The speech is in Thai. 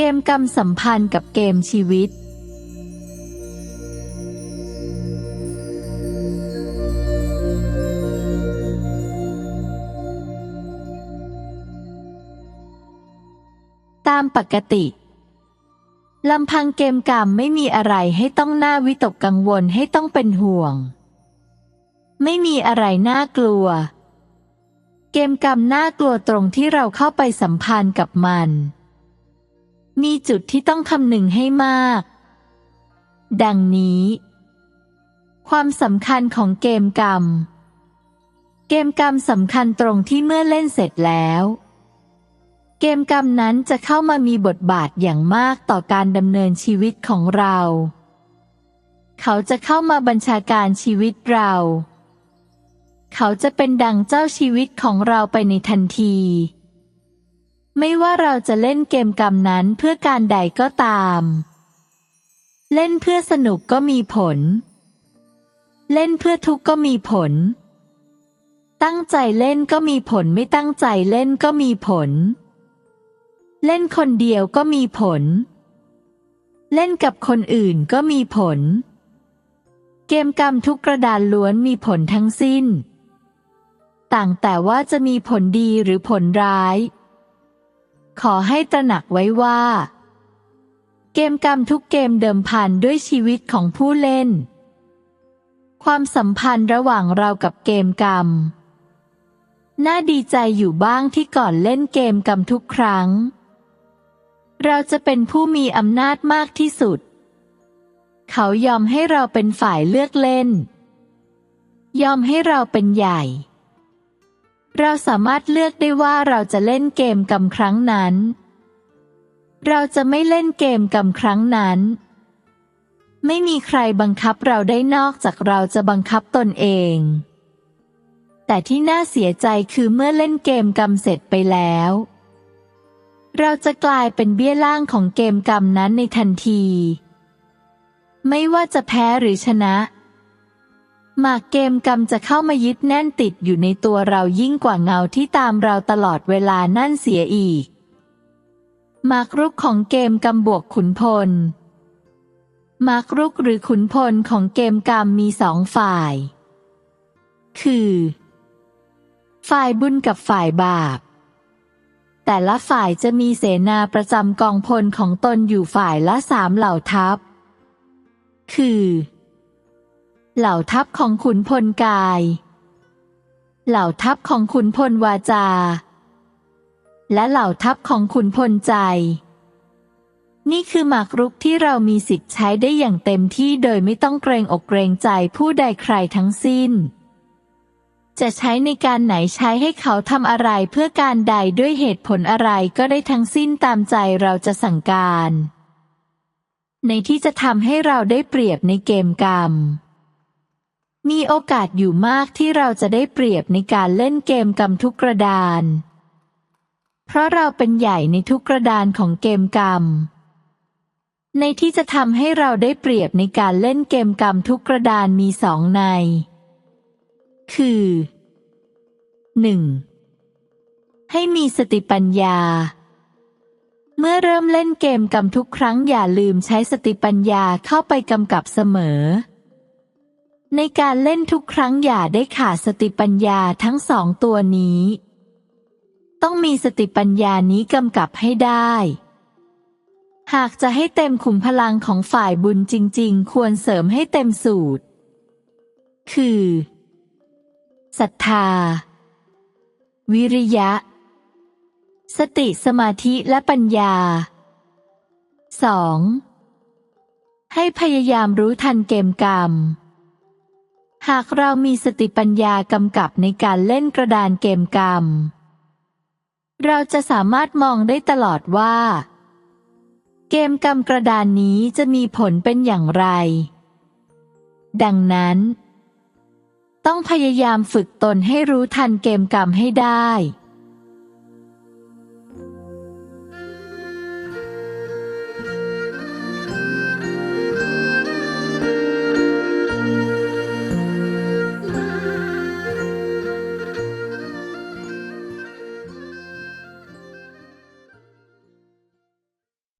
เกมกรรมสัมพันธ์กับเกมชีวิต ตามปกติลำพังเกมกรรมไม่มีอะไรให้ต้องน่าวิตกกังวลให้ต้องเป็นห่วง ไม่มีอะไรน่ากลัว เกมกรรมน่ากลัวตรงที่เราเข้าไปสัมพันธ์กับมัน มีจุดที่ต้องคำนึงให้มาก ดังนี้ ความสำคัญของเกมกรรม เกมกรรมสำคัญตรงที่เมื่อเล่นเสร็จแล้ว เกมกรรมนั้นจะเข้ามามีบทบาทอย่างมากต่อการดำเนินชีวิตของเรา เขาจะเข้ามาบัญชาการชีวิตเรา เขาจะเป็นดังเจ้าชีวิตของเราไปในทันที ไม่ว่าเราจะเล่นเกมกรรมนั้นเพื่อการใดก็ตาม เล่นเพื่อสนุกก็มีผล เล่นเพื่อทุกข์ก็มีผล ตั้งใจเล่นก็มีผลไม่ตั้งใจเล่นก็มีผล เล่นคนเดียวก็มีผล เล่นกับคนอื่นก็มีผล เกมกรรมทุกกระดานล้วนมีผลทั้งสิ้น ต่างแต่ว่าจะมีผลดีหรือผลร้าย ขอให้ตระหนักไว้ว่า เกมกรรมทุกเกมเดิมพันด้วยชีวิตของผู้เล่น ความสัมพันธ์ระหว่างเรากับเกมกรรม น่าดีใจอยู่บ้างที่ก่อนเล่นเกมกรรมทุกครั้ง เราจะเป็นผู้มีอำนาจมากที่สุด เขายอมให้เราเป็นฝ่ายเลือกเล่น ยอมให้เราเป็นใหญ่ เราสามารถเลือกได้ว่าเราจะเล่นเกมกรรมครั้งนั้น เราจะไม่เล่นเกมกรรมครั้งนั้น ไม่มีใครบังคับเราได้นอกจากเราจะบังคับตนเอง แต่ที่น่าเสียใจคือเมื่อเล่นเกมกรรมเสร็จไปแล้ว เราจะกลายเป็นเบี้ยล่างของเกมกรรมนั้นในทันที ไม่ว่าจะแพ้หรือชนะ หมากเกมกรรมจะเข้ามายึดแน่นติดอยู่ในตัวเรายิ่งกว่าเงาที่ตามเราตลอดเวลานั่นเสียอีก หมากรุกของเกมกรรมบวกขุนพล หมากรุกหรือขุนพลของเกมกรรมมีสองฝ่าย คือ ฝ่ายบุญกับฝ่ายบาป แต่ละฝ่ายจะมีเสนาประจำกองพลของตนอยู่ฝ่ายละสามเหล่าทัพ คือ เหล่าทัพของขุนพลกาย เหล่าทัพของขุนพลวาจา และเหล่าทัพของขุนพลใจ นี่คือหมากรุกที่เรามีสิทธิ์ใช้ได้อย่างเต็มที่โดยไม่ต้องเกรงอกเกรงใจผู้ใดใครทั้งสิ้น จะใช้ในการไหนใช้ให้เขาทำอะไรเพื่อการใดด้วยเหตุผลอะไรก็ได้ทั้งสิ้นตามใจเราจะสั่งการ ในที่จะทำให้เราได้เปรียบในเกมกรรม มีโอกาสอยู่มากที่เราจะได้เปรียบในการเล่นเกมกรรมทุกกระดาน เพราะเราเป็นใหญ่ในทุกกระดานของเกมกรรมในที่จะทำให้เราได้เปรียบในการเล่นเกมกรรมทุกกระดานมีสองใน คือ 1. ให้มีสติปัญญา เมื่อเริ่มเล่นเกมกรรมทุกครั้งอย่าลืมใช้สติปัญญาเข้าไปกำกับเสมอ ในการเล่นทุกครั้งอย่าได้ขาดสติปัญญาทั้งสองตัวนี้ ต้องมีสติปัญญานี้กำกับให้ได้ หากจะให้เต็มขุมพลังของฝ่ายบุญจริง ๆ ควรเสริมให้เต็มสูตร คือศรัทธา วิริยะ สติสมาธิและปัญญา 2. ให้พยายามรู้ทันเกมกรรม หากเรามีสติปัญญากำกับในการเล่นกระดานเกมกรรม เราจะสามารถมองได้ตลอดว่า เกมกรรมกระดานนี้จะมีผลเป็นอย่างไร ดังนั้น ต้องพยายามฝึกตนให้รู้ทันเกมกรรมให้ได้